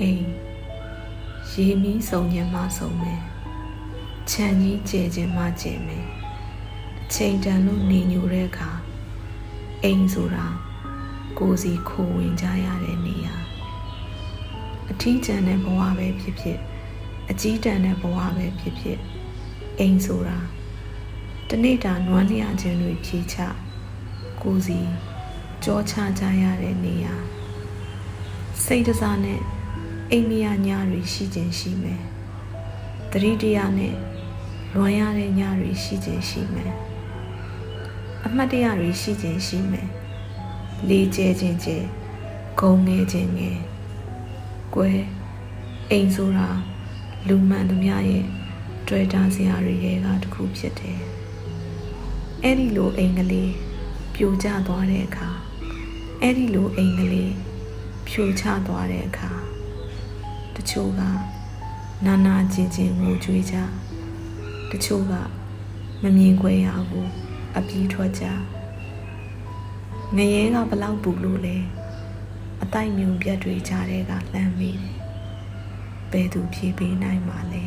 အိမ်ရေမီးစုံခြင်းမှစုံမယ်ခြံကြီးကျဲခြင်းမှကျဲမယ်အချိန်တန်လို့နေညိုတဲ့အခါအိမ်ဆိုတာကိုယ်စီခိုဝင်ကြရတဲ့နေရာအထီးကျန်တဲ့ဘဝပဲဖြစ်ဖြစ်အကြီးတန်းတဲ့ဘဝပဲဖြစ်ဖြစ်အိမ်ဆိုတာတနေ့တာနွမ်းလျာခြင်းတွေဖြေချကိုယ်စီကြောချကြရတဲ့နေရာစိတ်တစားနဲ့ အိမ်မရညတွေရှိခြင်းရှိမယ်တတိတရားနဲ့လွန်ရတဲ့ညတွေရှိခြင်းရှိမယ်အမှတ်တရတွေရှိခြင်းရှိမယ်လေးကျဲခြင်းကျဲဂုံငယ်ခြင်းငယ်ကွယ်အိမ်ဆိုတာလူမှန်သမျှရဲ့တွေ့တာစရာတွေရဲ့ကတစ်ခုဖြစ်တယ်အဲ့ဒီလိုအိမ်ကလေးပြိုကျသွားတဲ့အခါအဲ့ဒီလိုအိမ်ကလေးဖြိုချသွားတဲ့အခါတ ချို့ကနာနာကျင်ကျင်ငိုကြွေးကြတချို့ကမမြင်ခွဲရဘူးအပြေးထွက်ကြငရဲကဘလောက်ပူလို့လဲအတိုက်မြုံပြတ်တွေကြားတဲ့ကလှမ်းမိတယ်ဘယ်သူဖြေပေးနိုင်မှာလဲ